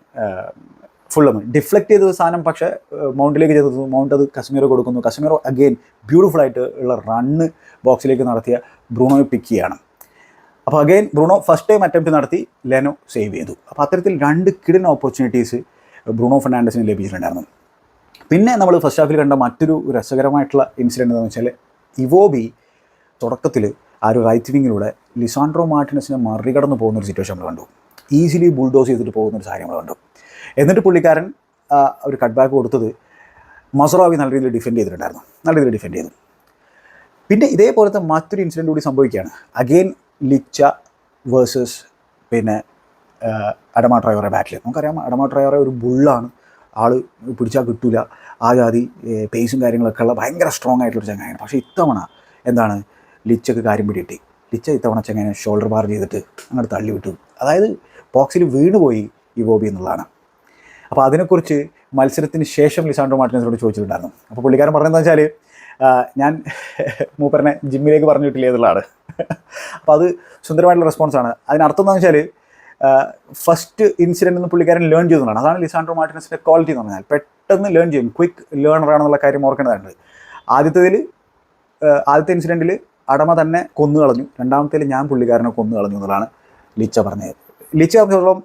ഫുള്ളും ഡിഫ്ലക്ട് ചെയ്ത സാധനം പക്ഷേ മൗണ്ടിലേക്ക് ചെയ്തു മൗണ്ട് അത് കശ്മീർ കൊടുക്കുന്നു. കശ്മീർ അഗെയിൻ ബ്യൂട്ടിഫുൾ ആയിട്ട് ഉള്ള റണ്ണ് ബോക്സിലേക്ക് നടത്തിയ ബ്രൂണോയെ പിക്ക് ചെയ്യാണ്. അപ്പോൾ again Bruno first time attempt നടത്തി ലെനോ സേവ് ചെയ്തു. അപ്പോൾ അത്തരത്തിൽ രണ്ട് കിഡൻ ഓപ്പർച്യൂണിറ്റീസ് ബ്രൂണോ ഫെർണാണ്ടസിന് ലഭിച്ചിട്ടുണ്ടായിരുന്നു. പിന്നെ നമ്മൾ ഫസ്റ്റ് ഹാഫിൽ കണ്ട മറ്റൊരു രസകരമായിട്ടുള്ള ഇൻസിഡന്റ് എന്താണെന്ന് വെച്ചാൽ ഇവോബി തുടക്കത്തിൽ ആ ഒരു റൈറ്റ് വിങ്ങിലൂടെ ലിസാൻഡ്രോ മാർട്ടിനസിനെ മറികടന്ന് പോകുന്ന ഒരു സിറ്റുവേഷൻ നമ്മൾ കണ്ടു. ഈസിലി ബുൾഡോസ് ചെയ്തിട്ട് പോകുന്ന ഒരു സാഹചര്യം നമ്മൾ കണ്ടു. എന്നിട്ട് പുള്ളിക്കാരൻ ഒരു കട്ട് ബാക്ക് കൊടുത്തത് മസറാവി നല്ല രീതിയിൽ ഡിഫെൻഡ് ചെയ്തിട്ടുണ്ടായിരുന്നു. നല്ല രീതിയിൽ ഡിഫെൻഡ് ചെയ്തു. പിന്നെ ഇതേപോലത്തെ മറ്റൊരു ഇൻസിഡന്റ് കൂടി സംഭവിക്കുകയാണ്. അഗെയിൻ ലിച്ച വേഴ്സസ് പിന്നെ അടമാ ഡ്രൈവറെ ബാറ്റിൽ നമുക്കറിയാം അടമാ ഡ്രൈവറെ ഒരു ബുള്ളാണ് ആൾ പിടിച്ചാൽ കിട്ടൂല. ആ ജാതി പേസും കാര്യങ്ങളൊക്കെ ഉള്ള ഭയങ്കര സ്ട്രോങ് ആയിട്ടുള്ളൊരു ചങ്ങായാണ് പക്ഷേ ഇത്തവണ എന്താണ് ലിച്ചക്ക് കാര്യം പിടികിട്ടി. ലിച്ച ഇത്തവണ ചങ്ങനെ ഷോൾഡർ ബാർ ചെയ്തിട്ട് അങ്ങോട്ട് തള്ളി വിട്ടു. അതായത് ബോക്സിൽ വീണുപോയി ഈ ബോബി എന്നുള്ളതാണ്. അപ്പോൾ അതിനെക്കുറിച്ച് മത്സരത്തിന് ശേഷം ലിസാൻഡോ മാർട്ടിനസിനോട് ചോദിച്ചിട്ടുണ്ടായിരുന്നു. അപ്പോൾ പുള്ളിക്കാരൻ പറഞ്ഞതെന്ന് വെച്ചാൽ ഞാൻ മൂപ്പറിനെ ജിമ്മിലേക്ക് പറഞ്ഞു വിട്ടില്ല എന്നുള്ളതാണ്. അപ്പോൾ അത് സുന്ദരമായിട്ടുള്ള റെസ്പോൺസാണ് അതിനർത്ഥം എന്താണെന്ന് വെച്ചാൽ ഫസ്റ്റ് ഇൻസിഡന്റ് നിന്ന് പുള്ളിക്കാരൻ ലേൺ ചെയ്യുന്നതാണ് അതാണ് ലിസാൻഡ്രോ മാർട്ടിനസിന്റെ ക്വാളിറ്റി എന്ന് പറഞ്ഞാൽ. പെട്ടെന്ന് ലേൺ ചെയ്യും. ക്വിക്ക് ലേണർ ആണെന്നുള്ള കാര്യം ഓർക്കേണ്ടതുണ്ട് ആദ്യത്തേതിൽ ആദ്യത്തെ ഇൻസിഡന്റിൽ അടമ തന്നെ കൊന്നു കളഞ്ഞു രണ്ടാമത്തേൽ ഞാൻ പുള്ളിക്കാരനെ കൊന്നു കളഞ്ഞു എന്നുള്ളതാണ് ലിച്ച പറഞ്ഞത്. ലിച്ച പറഞ്ഞോളം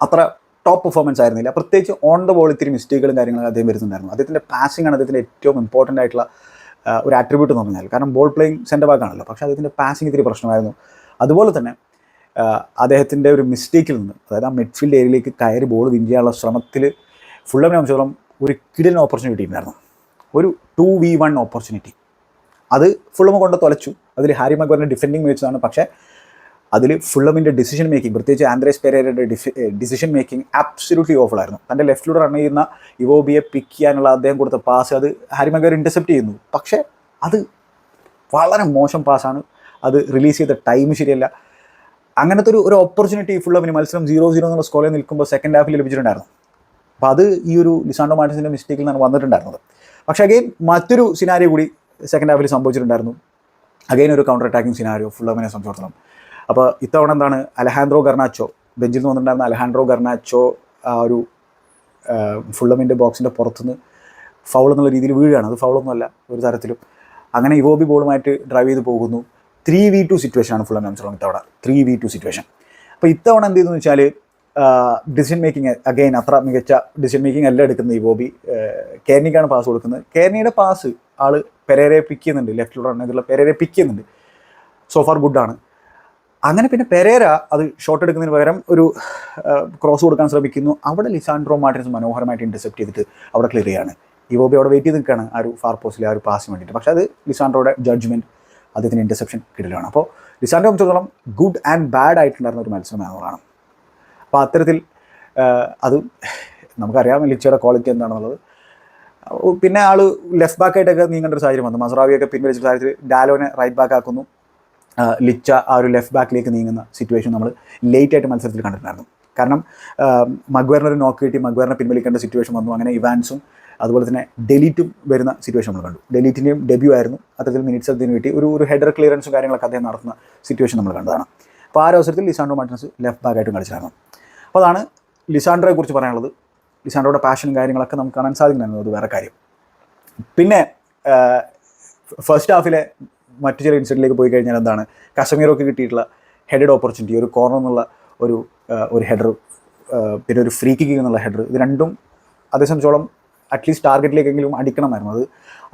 അത്ര ടോപ്പ് പെർഫോമൻസ് ആയിരുന്നില്ല. പ്രത്യേകിച്ച് ഓൺ ദ ബോൾ ഇത്തിരി മിസ്റ്റേക്കുകളും കാര്യങ്ങളും അദ്ദേഹം വരുന്നുണ്ടായിരുന്നു. അദ്ദേഹത്തിന്റെ പാസിംഗ് ആണ് അദ്ദേഹത്തിന്റെ ഏറ്റവും ഇമ്പോർട്ടന്റ് ആയിട്ടുള്ള ഒരു ആട്രിബ്യൂട്ട് എന്ന് പറഞ്ഞാൽ. കാരണം ബോൾ പ്ലേയിങ് സെന്റർ ബാക്ക് ആണല്ലോ. പക്ഷേ അദ്ദേഹത്തിന്റെ പാസിംഗ് ഇത്തിരി പ്രശ്നമായിരുന്നു. അതുപോലെ തന്നെ അദ്ദേഹത്തിന്റെ ഒരു മിസ്റ്റേക്കിൽ നിന്ന് അതായത് ആ മിഡ്ഫീൽഡ് ഏരിയയിലേക്ക് കയറി ബോൾ വിൻ ചെയ്യാനുള്ള ശ്രമത്തിൽ ഫുള്ളമിനെ സംബന്ധിച്ചോളം ഒരു കിടിലൻ ഓപ്പർച്യൂണിറ്റി ഉണ്ടായിരുന്നു ഒരു ടു വി വൺ ഓപ്പർച്യൂണിറ്റി അത് ഫുള്ളമ കൊണ്ട് തൊലച്ചു. അതിൽ ഹാരി മക്വറിന്റെ ഡിഫെൻഡിങ് മേച്ചതാണ് പക്ഷേ അതിൽ ഫുള്ളമിന്റെ ഡിസിഷൻ മേക്കിംഗ് പ്രത്യേകിച്ച് ആൻഡ്രേസ് പെരേരയുടെ ഡിസിഷൻ മേക്കിംഗ് ആബ്സല്യൂട്ട്ലി ഓഫുള്ളായിരുന്നു തന്റെ ലെഫ്റ്റിലൂടെ റൺ ചെയ്യുന്ന ഇവോബിയെ പിക്ക് ചെയ്യാനുള്ള അദ്ദേഹം കൊടുത്ത പാസ് അത് ഹാരി മക്വർ ഇന്റർസെപ്റ്റ് ചെയ്യുന്നു. പക്ഷേ അത് വളരെ മോശം പാസ്സാണ് അത് റിലീസ് ചെയ്ത ടൈം ശരിയല്ല. അങ്ങനത്തെ ഒരു ഒരു ഓപ്പർച്യൂണിറ്റി ഫുള്ളമിന് മത്സരം സീറോ സീറോ എന്നുള്ള സ്കോറിൽ നിൽക്കുമ്പോൾ സെക്കൻഡ് ഹാഫിൽ ലഭിച്ചിട്ടുണ്ടായിരുന്നു. അപ്പോൾ അത് ഈ ഒരു ലിസാൻഡോ മാർട്ടിൻസിന്റെ മിസ്റ്റേക്കിൽ നിന്നാണ് വന്നിട്ടുണ്ടായിരുന്നത്. പക്ഷേ അഗെയിൻ മറ്റൊരു സിനാരിയോ കൂടി സെക്കൻഡ് ഹാഫിൽ സംഭവിച്ചിട്ടുണ്ടായിരുന്നു. അഗൈൻ ഒരു കൗണ്ടർ അറ്റാക്കിംഗ് സിനാരിയോ ഫുള്ളമിനെ സംബന്ധിച്ചിടത്തോളം. അപ്പോൾ ഇത്തവണ എന്താണ്? അലഹാൻഡ്രോ ഗർണാച്ചോ ബെഞ്ചിൽ നിന്ന് വന്നിട്ടുണ്ടായിരുന്ന അലഹാൻഡ്രോ ഗർണാച്ചോ ആ ഒരു ഫുള്ളമിന്റെ ബോക്സിന്റെ പുറത്തുനിന്ന് ഫൗൾ എന്നുള്ള രീതിയിൽ വീഴുകയാണ്. അത് ഫൗളൊന്നുമല്ല ഒരു തരത്തിലും. അങ്ങനെ ഇവോബി ബോളുമായിട്ട് ഡ്രൈവ് ചെയ്ത് പോകുന്നു. ത്രീ വി ടു സിറ്റുവേഷനാണ് ഫുള്ളം സംബന്ധിച്ചിടത്തോളം ഇത്തവണ. ത്രീ വി ടു സിറ്റുവേഷൻ അപ്പോൾ ഇത്തവണ എന്ത് ചെയ്തെന്ന് വെച്ചാൽ ഡിസിഷൻ മേക്കിംഗ് അഗെയിൻ അത്ര മികച്ച ഡിസിഷൻ മേക്കിംഗ് അല്ല എടുക്കുന്നത് ഇവോബി. കേരണിക്കാണ് പാസ് കൊടുക്കുന്നത്. കേരണിയുടെ പാസ് ആൾ പെരേരെ പിക്ക് ചെയ്യുന്നുണ്ട്. ലെഫ്റ്റിലൂടെ ചെയ്തുള്ള പെരേരെ പിക്ക് ചെയ്യുന്നുണ്ട്. സോ ഫാർ ഗുഡാണ് അങ്ങനെ പിന്നെ പെരേര അത് ഷോട്ട് എടുക്കുന്നതിന് പകരം ഒരു ക്രോസ് കൊടുക്കാൻ ശ്രമിക്കുന്നു. അവിടെ ലിസാൻഡ്രോ മാർട്ടിൻസ് മനോഹരമായിട്ട് ഇന്റർസെപ്റ്റ് ചെയ്തിട്ട് അവിടെ ക്ലിയർ ചെയ്യാണ്. ഇവോബി അവിടെ വെയിറ്റ് ചെയ്ത് നിൽക്കുകയാണ് ആ ഒരു ഫാർ പോസ്റ്റിൽ ആ ഒരു പാസിന് വേണ്ടിയിട്ട്. പക്ഷേ അത് ലിസാൻഡ്രോയുടെ ജഡ്ജ്മെന്റ് അദ്ദേഹത്തിന് ഇന്റർസെപ്ഷൻ കിടലാണ്. അപ്പോൾ ലിസാൻഡ്രോ സംബന്ധിച്ചിടത്തോളം ഗുഡ് ആൻഡ് ബാഡ് ആയിട്ടുണ്ടായിരുന്ന ഒരു മത്സരം എന്നുള്ളതാണ് അപ്പോൾ അത്തരത്തിൽ അത് നമുക്കറിയാം ലിച്ചയുടെ ക്വാളിറ്റി എന്താണെന്നുള്ളത്. പിന്നെ ആൾ ലെഫ്റ്റ് ബാക്കായിട്ടൊക്കെ നീങ്ങേണ്ട ഒരു സാഹചര്യം വന്നു. മസറാവിയൊക്കെ പിൻവലിച്ച സാഹചര്യത്തിൽ ഡാലോനെ റൈറ്റ് ബാക്ക് ആക്കുന്നു. ലിച്ച ആ ഒരു ലെഫ്റ്റ് ബാക്കിലേക്ക് നീങ്ങുന്ന സിറ്റുവേഷൻ നമ്മൾ ലേറ്റ് ആയിട്ട് മത്സരത്തിൽ കണ്ടിട്ടുണ്ടായിരുന്നു. കാരണം മഗ്വേറിന് ഒരു നോക്ക് കിട്ടി മഗ്വേറിനെ പിൻവലിക്കേണ്ട സിറ്റുവേഷൻ വന്നു. അങ്ങനെ ഇവാൻസും അതുപോലെ തന്നെ ഡെലീറ്റും വരുന്ന സിറ്റുവേഷൻ നമ്മൾ കണ്ടു. ഡെലീറ്റിന്റെയും ഡെബ്യൂ ആയിരുന്നു. അത്തരത്തിൽ മിനിറ്റ്സ് അതിന് കിട്ടി. ഒരു ഒരു ഹെഡർ ക്ലിയറൻസും കാര്യങ്ങളൊക്കെ അദ്ദേഹം നടത്തുന്ന സിറ്റുവേഷൻ നമ്മൾ കണ്ടതാണ്. അപ്പോൾ ആ ഒരു അവസരത്തിൽ ലിസാൻഡ്രോ മാർട്ടിൻസ് ലെഫ്റ്റ് ബാക്കായിട്ടും കളിച്ചിരുന്നു. അപ്പോൾ അതാണ് ലിസാൻഡ്രോയെ കുറിച്ച് പറയാനുള്ളത്. ലിസാൻഡ്രോയുടെ പാഷനും കാര്യങ്ങളൊക്കെ നമുക്ക് കാണാൻ സാധിക്കുന്നതാണ് അത് വേറെ കാര്യം. പിന്നെ ഫസ്റ്റ് ഹാഫിലെ മറ്റു ചില ഇൻസിഡന്റിലേക്ക് പോയി കഴിഞ്ഞാൽ എന്താണ്? കശ്മീറൊക്കെ കിട്ടിയിട്ടുള്ള ഹെഡഡ് ഓപ്പർച്യൂണിറ്റി ഒരു കോർണർ എന്നുള്ള ഒരു ഒരു ഹെഡർ പിന്നെ ഒരു ഫ്രീ കിക്ക് എന്നുള്ള ഹെഡർ ഇത് രണ്ടും അതേ സംബന്ധിച്ചോളം അറ്റ്ലീസ്റ്റ് ടാർഗറ്റിലേക്കെങ്കിലും അടിക്കണമായിരുന്നു. അത്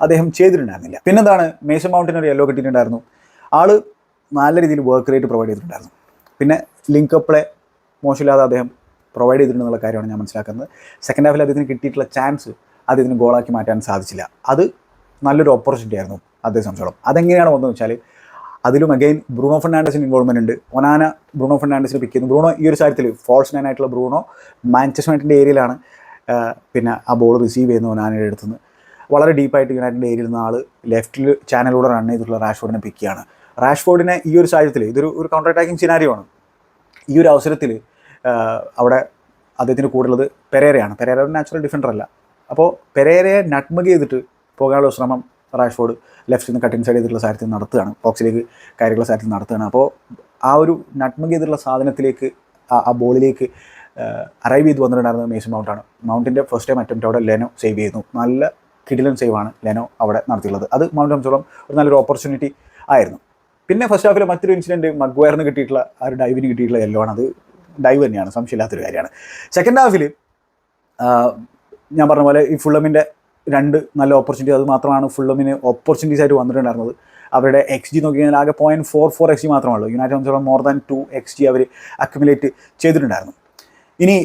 അദ്ദേഹം ചെയ്തിട്ടുണ്ടായിരുന്നില്ല. പിന്നെന്താണ്? മേശ മൗണ്ടിന് ഒരു യെല്ലോ കിട്ടിയിട്ടുണ്ടായിരുന്നു. ആൾ നല്ല രീതിയിൽ വർക്ക് റേറ്റ് പ്രൊവൈഡ് ചെയ്തിട്ടുണ്ടായിരുന്നു. പിന്നെ ലിങ്ക് അപ്പിളെ മോശമില്ലാതെ അദ്ദേഹം പ്രൊവൈഡ് ചെയ്തിട്ടുണ്ടെന്നുള്ള കാര്യമാണ് ഞാൻ മനസ്സിലാക്കുന്നത്. സെക്കൻഡ് ഹാഫിൽ അദ്ദേഹത്തിന് കിട്ടിയിട്ടുള്ള ചാൻസ് അദ്ദേഹത്തിന് ഗോളാക്കി മാറ്റാൻ സാധിച്ചില്ല. അത് നല്ലൊരു ഓപ്പർച്യൂണിറ്റി ആയിരുന്നു അദ്ദേഹം സംബന്ധിച്ചോളം. അതെങ്ങനെയാണ് വന്നതെന്ന് വെച്ചാൽ അതിലും അഗൈൻ ബ്രൂണോ ഫെർണാണ്ടസിന് ഇൻവോൾവ്മെന്റ് ഉണ്ട്. ഒനാന ബ്രൂണോ ഫെർണാണ്ടസിനെ പിക്ക് ചെയ്യുന്നു. ബ്രൂണോ ഈ ഒരു കാര്യത്തിൽ ഫോൾസ് നൈൻ ആയിട്ടുള്ള ബ്രൂണോ മാഞ്ചസ്റ്റർ യുണൈറ്റിന്റെ ഏരിയയിലാണ്. പിന്നെ ആ ബോൾ റിസീവ് ചെയ്യുന്ന ഒനാനയുടെ അടുത്ത് നിന്ന്. വളരെ ഡീപ്പായിട്ട് യുണൈറ്റിന്റെ ഏരിയയിൽ നിന്ന് ആൾ ലെഫ്റ്റിൽ ചാനലിലൂടെ റൺ ചെയ്തിട്ടുള്ള റാഷ്ഫോർഡിനെ പിക്ക് ചെയ്യാണ്. റാഷ്ഫോർഡിനെ ഈ ഒരു സാഹചര്യത്തിൽ ഇതൊരു ഒരു കൗണ്ടർ അറ്റാക്കിംഗ് സിനാരിയോ ആണ്. ഈ ഒരു അവസരത്തിൽ അവിടെ അദ്ദേഹത്തിന്റെ കൂടുള്ളത് പെരേരയാണ്. പെരേര ഒരു നാച്ചുറൽ ഡിഫൻഡർ അല്ല. അപ്പോൾ പെരേരയെ നട്മഗ് ചെയ്തിട്ട് പോകാനുള്ള ശ്രമം റാഷ്ഫോർഡ് ലെഫ്റ്റിൽ നിന്ന് കട്ടിങ് സൈഡ് ചെയ്തിട്ടുള്ള സാഹചര്യത്തിൽ നടത്തുകയാണ്. ബോക്സിലേക്ക് കാര്യമുള്ള സാരത്തിൽ നടത്തുകയാണ്. അപ്പോൾ ആ ഒരു നട്മഗ് ചെയ്തിട്ടുള്ള സാധനത്തിലേക്ക് ആ- ആ ബോളിലേക്ക് അറൈവ് ചെയ്ത് വന്നിട്ടുണ്ടായിരുന്നത് മേസൺ മൗണ്ടാണ് മൗണ്ടിന്റെ ഫസ്റ്റ് ടൈം അറ്റംപ്റ്റ് അവിടെ ലെനോ സേവ് ചെയ്യുന്നു നല്ല കിടിലൻ സേവാണ് ലെനോ അവിടെ നടത്തിയുള്ളത് അത് മൗണ്ട് സംബന്ധിച്ചോളം ഒരു നല്ലൊരു ഓപ്പർച്യൂണിറ്റി ആയിരുന്നു. പിന്നെ ഫസ്റ്റ് ഹാഫിലെ മറ്റൊരു ഇൻസിഡന്റ് മഗ്വയറിന് കിട്ടിയിട്ടുള്ള ആ ഒരു ഡൈവിന് കിട്ടിയിട്ടുള്ള യെല്ലോ ആണ്. അത് ഡൈവ് തന്നെയാണ് സംശയമില്ലാത്തൊരു കാര്യമാണ്. സെക്കൻഡ് ഹാഫിൽ ഞാൻ പറഞ്ഞ പോലെ ഈ ഫുള്ളമിന്റെ രണ്ട് നല്ല ഓപ്പർച്യൂണിറ്റി അത് മാത്രമാണ് ഫുള്ളമിന് ഓപ്പർച്യൂണിറ്റീസ് ആയിട്ട് വന്നിട്ടുണ്ടായിരുന്നത്. അവരുടെ എക്സ് ജി നോക്കി കഴിഞ്ഞാൽ ആകെ point four four X G മാത്രമേ യുണൈറ്റഡ് സംബന്ധിച്ചോളം more than two X G അവർ അക്യുമുലേറ്റ് ചെയ്തിട്ടുണ്ടായിരുന്നു. ഇനി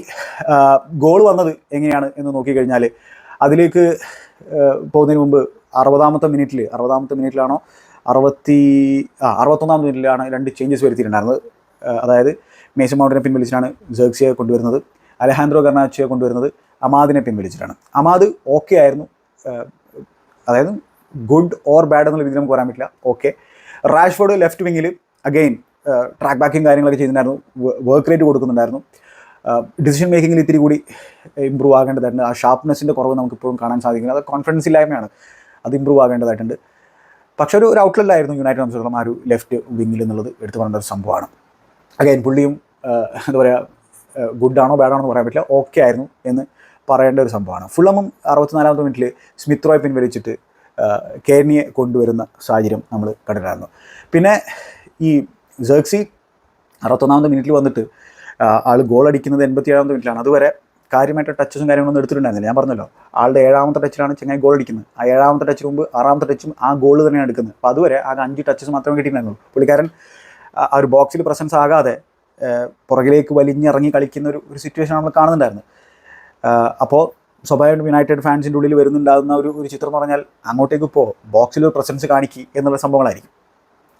ഗോൾ വന്നത് എങ്ങനെയാണ് എന്ന് നോക്കിക്കഴിഞ്ഞാൽ അതിലേക്ക് പോകുന്നതിന് മുമ്പ് അറുപതാമത്തെ മിനിറ്റിൽ അറുപതാമത്തെ മിനിറ്റിലാണോ അറുപത്തി ആ അറുപത്തൊന്നാം മിനിറ്റിലാണ് രണ്ട് ചേഞ്ചസ് വരുത്തിയിട്ടുണ്ടായിരുന്നത്. അതായത് മേസൺ മൗണ്ടിനെ പിൻവലിച്ചിട്ടാണ് ജേർക്സിയെ കൊണ്ടുവരുന്നത്. അലഹാൻഡ്രോ ഗർണാച്ചയെ കൊണ്ടുവരുന്നത് അമാദിനെ പിൻവലിച്ചിട്ടാണ്. അമാദ് ഓക്കെ ആയിരുന്നു. അതായത് ഗുഡ് ഓർ ബാഡ് എന്നുള്ള രീതിയിൽ നമുക്ക് പറയാൻ പറ്റില്ല. ഓക്കെ റാഷ്ഫോർഡ് ലെഫ്റ്റ് വിങ്ങിൽ അഗെയിൻ ട്രാക്ക് ബാക്കിങ് കാര്യങ്ങളൊക്കെ ചെയ്യുന്നുണ്ടായിരുന്നു വർക്ക് റേറ്റ് കൊടുക്കുന്നുണ്ടായിരുന്നു. ഡിസിഷൻ മേക്കിങ്ങിൽ ഇത്തിരി കൂടി ഇമ്പ്രൂവ് ആകേണ്ടതായിട്ടുണ്ട്. ആ ഷാർപ്നെസ്സിന്റെ കുറവ് നമുക്ക് ഇപ്പോഴും കാണാൻ സാധിക്കുന്നത് അത് കോൺഫിഡൻസ് ഇല്ലായ്മയാണ്. അത് ഇമ്പ്രൂവ് ആകേണ്ടതായിട്ടുണ്ട്. പക്ഷേ ഒരു ഒരു ഔട്ട്ലെറ്റിലായിരുന്നു യുണൈറ്റഡ് സംബന്ധിച്ചിടത്തോളം ആ ഒരു ലെഫ്റ്റ് വിങ്ങിൽ എന്നുള്ളത് എടുത്തു പറയേണ്ട ഒരു സംഭവമാണ്. അഗൈൻ പുള്ളിയും എന്താ പറയുക ഗുഡാണോ ബാഡാണോ എന്ന് പറയാൻ പറ്റില്ല. ഓക്കെ ആയിരുന്നു എന്ന് പറയേണ്ട ഒരു സംഭവമാണ്. ഫുള്ളമും അറുപത്തിനാലാമത്തെ മിനിറ്റിൽ സ്മിത് റോയ് പിൻവലിച്ചിട്ട് കേരണിയെ കൊണ്ടുവരുന്ന സാഹചര്യം നമ്മൾ കണ്ടിട്ടായിരുന്നു പിന്നെ ഈ ജേർക്സി അറുപത്തൊന്നാമത്തെ മിനിറ്റിൽ വന്നിട്ട് ആൾ ഗോൾ അടിക്കുന്നത് എൺപത്തി ഏഴാമത്തെ മിനിറ്റിലാണ് അതുവരെ കാര്യമായിട്ട് ടച്ചസും കാര്യങ്ങളൊന്നും എടുത്തിട്ടുണ്ടായിരുന്നില്ല. ഞാൻ പറഞ്ഞല്ലോ ആളുടെ ഏഴാമത്തെ ടച്ചിലാണ് ചെങ്ങായി ഗോൾ അടിക്കുന്നത്. ആ ഏഴാമത്തെ ടച്ചിന് മുമ്പ് ആറാമത്തെ ടച്ചും ആ ഗോൾ തന്നെയാണ് എടുക്കുന്നത്. അപ്പോൾ അതുവരെ ആ അഞ്ച് ടച്ചസ് മാത്രമേ കിട്ടിയിട്ടുണ്ടായിരുന്നുള്ളൂ. പുള്ളിക്കാരൻ ആ ഒരു ബോക്സിൽ പ്രസൻസ് ആകാതെ പുറകിലേക്ക് വലിഞ്ഞിറങ്ങി കളിക്കുന്ന ഒരു ഒരു സിറ്റുവേഷൻ നമ്മൾ കാണുന്നുണ്ടായിരുന്നു. അപ്പോൾ സ്വാഭാവികമായിട്ടും യുണൈറ്റഡ് ഫാൻസിന്റെ ഉള്ളിൽ വരുന്നുണ്ടാകുന്ന ഒരു ഒരു ചിത്രം എന്ന് പറഞ്ഞാൽ അങ്ങോട്ടേക്ക് പോ ബോക്സിൽ ഒരു പ്രസൻസ് കാണിക്കുക എന്നുള്ള സംഭവങ്ങളായിരിക്കും.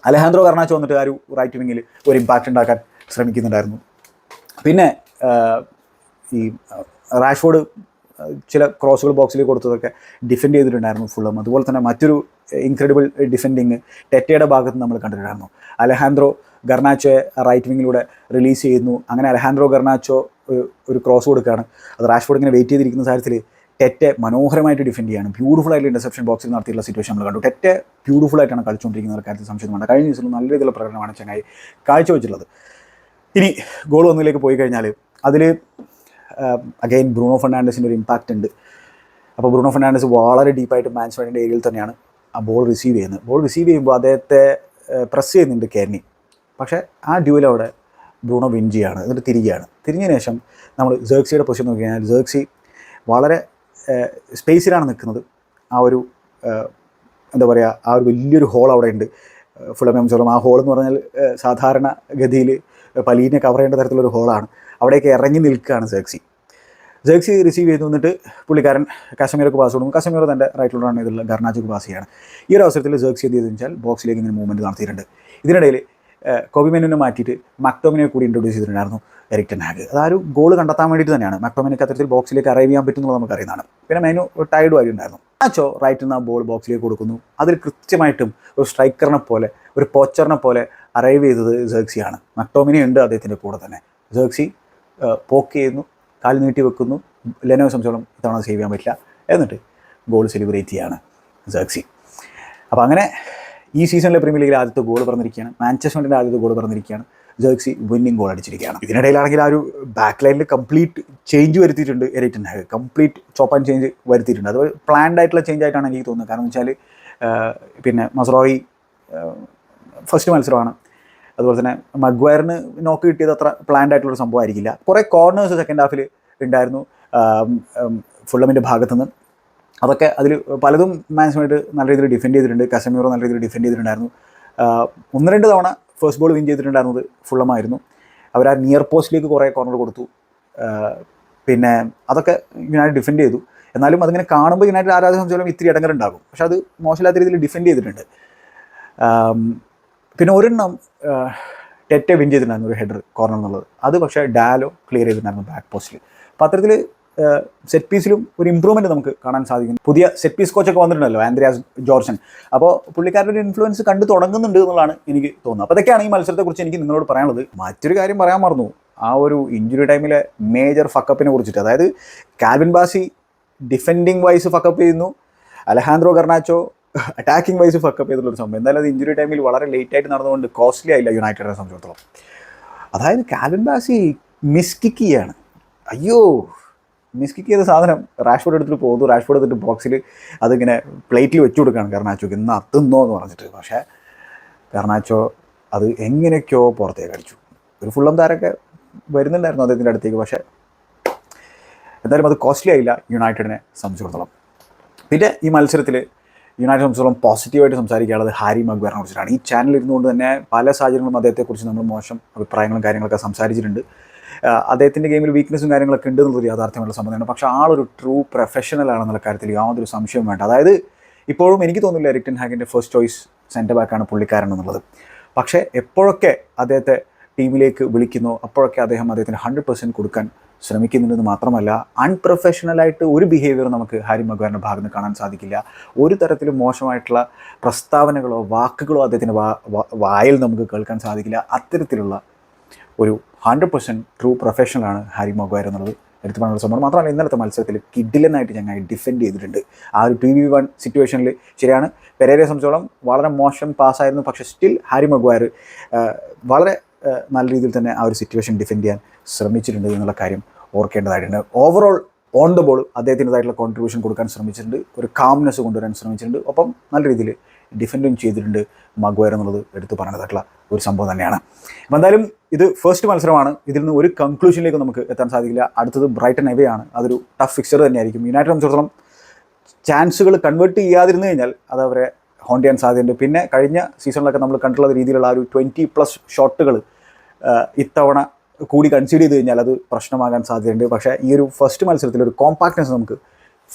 അലഹാൻഡ്രോ കർണാച്ചോ വന്നിട്ട് ആ ഒരു റൈറ്റ് വിങ്ങിൽ ഒരു ഇമ്പാക്റ്റ് ഉണ്ടാക്കാൻ ശ്രമിക്കുന്നുണ്ടായിരുന്നു. പിന്നെ ഈ റാഷ്ഫോർഡ് ചില ക്രോസുകൾ ബോക്സിൽ കൊടുത്തതൊക്കെ ഡിഫെൻഡ് ചെയ്തിട്ടുണ്ടായിരുന്നു ഫുള്ളും അതുപോലെ തന്നെ മറ്റൊരു ഇൻക്രെഡിബിൾ ഡിഫെൻഡിങ് ടെറ്റയുടെ ഭാഗത്ത് നമ്മൾ കണ്ടിട്ടുണ്ടായിരുന്നു. അലഹാൻഡ്രോ ഗർണാച്ചോയെ റൈറ്റ് വിങ്ങിലൂടെ റിലീസ് ചെയ്യുന്നു. അങ്ങനെ അലഹാൻഡ്രോ ഗർണാച്ചോ ഒരു ക്രോസ് കൊടുക്കുകയാണ്. അത് റാഷ്ഫോർഡ് ഇങ്ങനെ വെയിറ്റ് ചെയ്തിരിക്കുന്ന സാഹചര്യത്തിൽ ടെറ്റെ മനോഹരമായിട്ട് ഡിഫെൻഡ് ചെയ്യാണ്. ബ്യൂട്ടിഫുൾ ആയിട്ട് ഇന്റർസെപ്ഷൻ ബോക്സിൽ നടത്തിയിട്ടുള്ള സിറ്റുവേഷൻ നമ്മൾ കണ്ടു. ടെറ്റെ ബ്യൂട്ടിഫുൾ ആയിട്ടാണ് കളിച്ചുകൊണ്ടിരിക്കുന്ന കാര്യത്തിൽ സംശയം കഴിഞ്ഞ ദിവസം നല്ല രീതിയിലുള്ള പ്രകടനമാണ് ചങ്ങായി കാഴ്ചവെച്ചിട്ടുള്ളത്. ഇനി ഗോൾ ഒന്നിലേക്ക് പോയി കഴിഞ്ഞാൽ അതിൽ അഗെയിൻ ബ്രൂണോ ഫെർണാണ്ടസിന്റെ ഒരു ഇമ്പാക്റ്റ് ഉണ്ട്. അപ്പോൾ ബ്രൂണോ ഫെർണാണ്ടസ് വളരെ ഡീപ്പായിട്ട് മാൻസ്മാനിന്റെ ഏരിയയിൽ തന്നെയാണ്. ആ ബോൾ റിസീവ് ചെയ്യുന്നത്. ബോൾ റിസീവ് ചെയ്യുമ്പോൾ അദ്ദേഹത്തെ പ്രസ് ചെയ്യുന്നുണ്ട് കേർണി പക്ഷേ ആ ഡ്യൂവിൽ അവിടെ ബ്രൂണോ വിൻ ചെയ്യാണ് എന്നിട്ട് തിരികെയാണ്. തിരിഞ്ഞതിന് ശേഷം നമ്മൾ ജേർക്സിയുടെ പൊസിഷൻ നോക്കി കഴിഞ്ഞാൽ ജേർക്സി വളരെ സ്പേസിലാണ് നിൽക്കുന്നത്. ആ ഒരു എന്താ പറയുക ആ ഒരു വലിയൊരു ഹോൾ അവിടെ ഉണ്ട്. ഫുള്ളമേംസോളം ആ ഹോൾ എന്ന് പറഞ്ഞാൽ സാധാരണ ഗതിയിൽ പലീനെ കവർ ചെയ്യേണ്ട തരത്തിലൊരു ഹോളാണ് അവിടെയൊക്കെ ഇറങ്ങി നിൽക്കുകയാണ് ജേക്സി ജേക്സി റിസീവ് ചെയ്ത് വന്നിട്ട് പുള്ളിക്കാരൻ കശ്മീർക്ക് പാസ് കൊടുക്കും. കശ്മീർ തന്റെ റൈറ്റിലൂടെയാണ് ഇതിൽ ഗർണാജുക്ക് പാസ് ചെയ്യാണ്. ഈ ഒരു അവസരത്തിൽ ജേക്സി എന്ത് ചെയ്തെന്ന് വെച്ചാൽ ബോക്സിലേക്ക് ഇങ്ങനെ മൂവ്മെന്റ് നടത്തിയിട്ടുണ്ട്. ഇതിനിടയിൽ കോബിമെനുവിനെ മാറ്റിയിട്ട് മക്ടോമിനെ കൂടി ഇൻട്രൊഡ്യൂസ് ചെയ്തിട്ടുണ്ടായിരുന്നു എറിക് ടെൻ ഹാഗ് അത് ഒരു ഗോൾ കണ്ടെത്താൻ വേണ്ടിയിട്ട് തന്നെയാണ് മക്ടോമിനൊക്കെ അത്തരത്തിൽ ബോക്സിലേക്ക് അറൈവ് ചെയ്യാൻ പറ്റുന്നുള്ളത് നമുക്കറിയുന്നതാണ് പിന്നെ മെനു ടൈഡ് ആയി ഉണ്ടായിരുന്നു മാച്ചോ റൈറ്റിൽ നിന്ന് ആ ബോൾ ബോക്സിലേക്ക് കൊടുക്കുന്നു. അതിൽ കൃത്യമായിട്ടും ഒരു സ്ട്രൈക്കറിനെ പോലെ ഒരു പോച്ചറിനെ പോലെ അറൈവ് ചെയ്തത് ജേക്സിയാണ് മക്ടോമിനെ ഉണ്ട് അദ്ദേഹത്തിന്റെ കൂടെ തന്നെ. ജേക്സി പോക്ക് ചെയ്യുന്നു. കാൽ നീട്ടി വെക്കുന്നു. ലെനോ സംശയം ഇത്തവണ സേവ് ചെയ്യാൻ പറ്റില്ല. എന്നിട്ട് ഗോൾ സെലിബ്രേറ്റ് ചെയ്യാണ് ജേക്സി അപ്പോൾ അങ്ങനെ ഈ സീസണിലെ പ്രീമിയർ ലീഗിൽ ആദ്യത്തെ ഗോൾ പറഞ്ഞിരിക്കുകയാണ്. മാഞ്ചസ്റ്റർ ആദ്യത്തെ ഗോൾ പറഞ്ഞിരിക്കുകയാണ്. ജേഴ്സി വിന്നിംഗ് ഗോൾ അടിച്ചിരിക്കുകയാണ്. ഇതിനിടയിലാണെങ്കിൽ ആ ഒരു ബാക്ക് ലൈനിൽ കംപ്ലീറ്റ് ചേഞ്ച് വരുത്തിയിട്ടുണ്ട് എറിറ്റൻ Hag. Complete chop and change വരുത്തിയിട്ടുണ്ട്. അത് പ്ലാൻഡ് ആയിട്ടുള്ള ചേഞ്ച് ആയിട്ടാണ് എനിക്ക് തോന്നുന്നത്. കാരണം വെച്ചാൽ പിന്നെ മസറോയി ഫസ്റ്റ് മത്സരമാണ്. അതുപോലെ തന്നെ മഗ്വയറിന് നോക്ക് കിട്ടിയത് അത്ര പ്ലാൻഡ് ആയിട്ടുള്ള സംഭവം ആയിരിക്കില്ല കുറേ കോർണേഴ്സ് സെക്കൻഡ് ഹാഫിൽ ഉണ്ടായിരുന്നു ഫുള്ളമിന്റെ ഭാഗത്തുനിന്ന്. അതൊക്കെ അതിൽ പലതും മാനേജ്മെന്റ് നല്ല രീതിയിൽ ഡിഫെൻഡ് ചെയ്തിട്ടുണ്ട്. കസമീറോ നല്ല രീതിയിൽ ഡിഫെൻഡ് ചെയ്തിട്ടുണ്ടായിരുന്നു. ഒന്ന് രണ്ട് തവണ ഫസ്റ്റ് ബോൾ വിൻ ചെയ്തിട്ടുണ്ടായിരുന്നത് ഫുള്ളമായിരുന്നു. അവർ ആ നിയർ പോസ്റ്റിലേക്ക് കുറേ കോർണർ കൊടുത്തു. പിന്നെ അതൊക്കെ യുണൈറ്റഡ് ഡിഫെൻഡ് ചെയ്തു. എന്നാലും അതിങ്ങനെ കാണുമ്പോൾ യുണൈറ്റഡ് ആരാധന സംബന്ധിച്ചോളം ഇത്തിരി ഇടങ്ങറുണ്ടാകും. പക്ഷെ അത് മോശമില്ലാത്ത രീതിയിൽ ഡിഫെൻഡ് ചെയ്തിട്ടുണ്ട്. പിന്നെ ഒരെണ്ണം ടെറ്റ വിൻ ചെയ്തിട്ടുണ്ടായിരുന്നു ഒരു ഹെഡർ കോർണർ എന്നുള്ളത്. അത് പക്ഷേ ഡാലോ ക്ലിയർ ചെയ്തിട്ടുണ്ടായിരുന്നു ബാക്ക് പോസ്റ്റിൽ അപ്പോൾ അത്തരത്തിൽ സെറ്റ് പീസിലും ഒരു ഇമ്പ്രൂവ്മെന്റ് നമുക്ക് കാണാൻ സാധിക്കും പുതിയ സെറ്റ് പീസ് കോച്ചൊക്കെ വന്നിട്ടുണ്ടല്ലോ ആൻഡ്രിയാസ് ജോർജൻ അപ്പോൾ പുള്ളിക്കാരുടെ ഒരു ഇൻഫ്ലുവൻസ് കണ്ടു തുടങ്ങുന്നുണ്ട് എന്നുള്ളതാണ് എനിക്ക് തോന്നുന്നത്. അപ്പോൾ അതൊക്കെയാണ് ഈ മത്സരത്തെക്കുറിച്ച് എനിക്ക് നിങ്ങളോട് പറയാനുള്ളത്. മറ്റൊരു കാര്യം പറയാൻ മറന്നു. ആ ഒരു ഇഞ്ചുറി ടൈമിലെ മേജർ ഫക്കപ്പിനെ കുറിച്ചിട്ട്. അതായത് Calvin Bassey defending wise fuckup ചെയ്യുന്നു. Alejandro Garnacho attacking wise fuckup ചെയ്തിട്ടുള്ളൊരു സംഭവം. എന്തായാലും അത് ഇഞ്ചുറി ടൈമിൽ വളരെ ലേറ്റ് ആയിട്ട് നടന്നുകൊണ്ട് കോസ്റ്റ്ലി ആയില്ല യുണൈറ്റഡിനെ സംബന്ധിച്ചിടത്തോളം. അതായത് കാലൻ ബാസി മിസ് കിക്ക് ചെയ്യാണ്. അയ്യോ മിസ് കിക്ക് ചെയ്ത സാധനം റാഷ്ഫോർഡ് എടുത്തിട്ട് പോകുന്നു. റാഷ്ഫോർഡ് എടുത്തിട്ട് ബോക്സിൽ അതിങ്ങനെ പ്ലേറ്റിൽ വെച്ചു കൊടുക്കുകയാണ് കർണാച്ചോക്ക് ഇന്ന് അത്തുന്നോ എന്ന് പറഞ്ഞിട്ട്. പക്ഷേ കർണാച്ചോ അത് എങ്ങനെയൊക്കെയോ പുറത്തേക്ക് അടിച്ചു. ഒരു ഫുള്ളം താരൊക്കെ വരുന്നുണ്ടായിരുന്നു അദ്ദേഹത്തിന്റെ അടുത്തേക്ക്. പക്ഷേ എന്തായാലും അത് കോസ്റ്റ്ലി ആയില്ല യുണൈറ്റഡിനെ സംബന്ധിച്ചിടത്തോളം. പിന്നെ ഈ മത്സരത്തിൽ യുണൈറ്റഡ് സംസ്ഥാനം പോസിറ്റീവായിട്ട് സംസാരിക്കാനുള്ളത് ഹാരി മഗ്വറിനെ കുറിച്ചിട്ടാണ്. ഈ ചാനൽ ഇരുന്നുകൊണ്ട് തന്നെ പല സാഹചര്യങ്ങളും അദ്ദേഹത്തെക്കുറിച്ച് നമ്മൾ മോശം അഭിപ്രായങ്ങളും കാര്യങ്ങളൊക്കെ സംസാരിച്ചിട്ടുണ്ട്. അദ്ദേഹത്തിന്റെ ഗെയിമിൽ വീക്ക്നസ്സും കാര്യങ്ങളൊക്കെ ഉണ്ട് എന്നുള്ളൊരു യാഥാർത്ഥ്യമുള്ള സംബന്ധമാണ്. പക്ഷേ ആളൊരു ട്രൂ പ്രൊഫഷണൽ ആണെന്നുള്ള കാര്യത്തിൽ യാതൊരു സംശയവും വേണ്ട. അതായത് ഇപ്പോഴും എനിക്ക് തോന്നുന്നില്ല എരിക്ടൻ ഹാഗിന്റെ ഫസ്റ്റ് ചോയ്സ് സെന്റർ ബാക്കാണ് പുള്ളിക്കാരൻ എന്നുള്ളത്. പക്ഷേ എപ്പോഴൊക്കെ അദ്ദേഹത്തെ ടീമിലേക്ക് വിളിക്കുന്നു അപ്പോഴൊക്കെ അദ്ദേഹം അദ്ദേഹത്തിന് ഹൺഡ്രഡ് പെർസെന്റ് കൊടുക്കാൻ ശ്രമിക്കുന്നുണ്ടെന്ന് മാത്രമല്ല അൺപ്രൊഫഷണലായിട്ട് ഒരു ബിഹേവിയർ നമുക്ക് ഹാരി മഗ്വാറിന്റെ ഭാഗത്ത് കാണാൻ സാധിക്കില്ല. ഒരു തരത്തിലും മോശമായിട്ടുള്ള പ്രസ്താവനകളോ വാക്കുകളോ അദ്ദേഹത്തിന്റെ വായിൽ നമുക്ക് കേൾക്കാൻ സാധിക്കില്ല. അത്തരത്തിലുള്ള ഒരു ഹൺഡ്രഡ് പെർസെന്റ് ട്രൂ പ്രൊഫഷണലാണ് ഹാരി മഗ്വയർ എന്നുള്ളത് എടുത്തു പറയാനുള്ള സംഭവം മാത്രമല്ല ഇന്നലത്തെ മത്സരത്തിൽ കിഡിലനായിട്ട് ഞങ്ങൾ ഡിഫെൻഡ് ചെയ്തിട്ടുണ്ട്. ആ ഒരു ടി വി വൺ സിറ്റുവേഷനിൽ ശരിയാണ്. പെരേരെ സംബന്ധിച്ചോളം വളരെ മോശം പാസ്സായിരുന്നു പക്ഷേ സ്റ്റിൽ ഹാരി മഗ്വയർ വളരെ നല്ല രീതിയിൽ തന്നെ ആ ഒരു സിറ്റുവേഷൻ ഡിഫെൻഡ് ചെയ്യാൻ ശ്രമിച്ചിട്ടുണ്ട് എന്നുള്ള കാര്യം ഓർക്കേണ്ടതായിട്ടുണ്ട്. ഓവറോൾ ഓൺ ദ ബോൾ അദ്ദേഹത്തിന്റെതായിട്ടുള്ള കോൺട്രിബ്യൂഷൻ കൊടുക്കാൻ ശ്രമിച്ചിട്ടുണ്ട്. ഒരു കാംനെസ് കൊണ്ടുവരാൻ ശ്രമിച്ചിട്ടുണ്ട്. ഒപ്പം നല്ല രീതിയിൽ ഡിഫെൻഡും ചെയ്തിട്ടുണ്ട് മഗ്വയർ എന്നുള്ളത് എടുത്തു പറയേണ്ടതായിട്ടുള്ള ഒരു സംഭവം തന്നെയാണ്. അപ്പോൾ എന്തായാലും ഇത് ഫസ്റ്റ് മത്സരമാണ്. ഇതിൽ നിന്ന് ഒരു കൺക്ലൂഷനിലേക്ക് നമുക്ക് എത്താൻ സാധിക്കില്ല. അടുത്തത് ബ്രൈറ്റൺ എവേ ആണ്. അതൊരു ടഫ് ഫിക്സർ തന്നെയായിരിക്കും. യുണൈറ്റഡ് സംബന്ധിച്ചിടത്തോളം ചാൻസുകൾ കൺവേർട്ട് ചെയ്യാതിരുന്നു കഴിഞ്ഞാൽ അത് അവരെ ഹോണ്ട് ചെയ്യാൻ സാധ്യതയുണ്ട്. പിന്നെ കഴിഞ്ഞ സീസണിലൊക്കെ നമ്മൾ കണ്ടിട്ടുള്ള രീതിയിലുള്ള ആ ഒരു ട്വന്റി പ്ലസ് ഷോട്ടുകൾ ഇത്തവണ കൂടി കൺസീഡ് ചെയ്ത് കഴിഞ്ഞാൽ അത് പ്രശ്നമാകാൻ സാധ്യതയുണ്ട്. പക്ഷേ ഈ ഒരു ഫസ്റ്റ് മത്സരത്തിൽ ഒരു കോമ്പാക്ട്നെസ് നമുക്ക്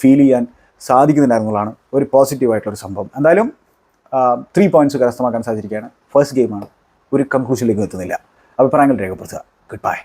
ഫീൽ ചെയ്യാൻ സാധിക്കുന്നുണ്ടായിരുന്നുള്ളതാണ് ഒരു പോസിറ്റീവായിട്ടുള്ളൊരു സംഭവം. എന്തായാലും ത്രീ പോയിന്റ്സ് കരസ്ഥമാക്കാൻ സാധിച്ചിരിക്കുകയാണ്. ഫസ്റ്റ് ഗെയിമാണ് ഒരു കൺക്ലൂഷനിലേക്ക് എത്തുന്നില്ല. അഭിപ്രായങ്ങൾ രേഖപ്പെടുത്തുക. Good bye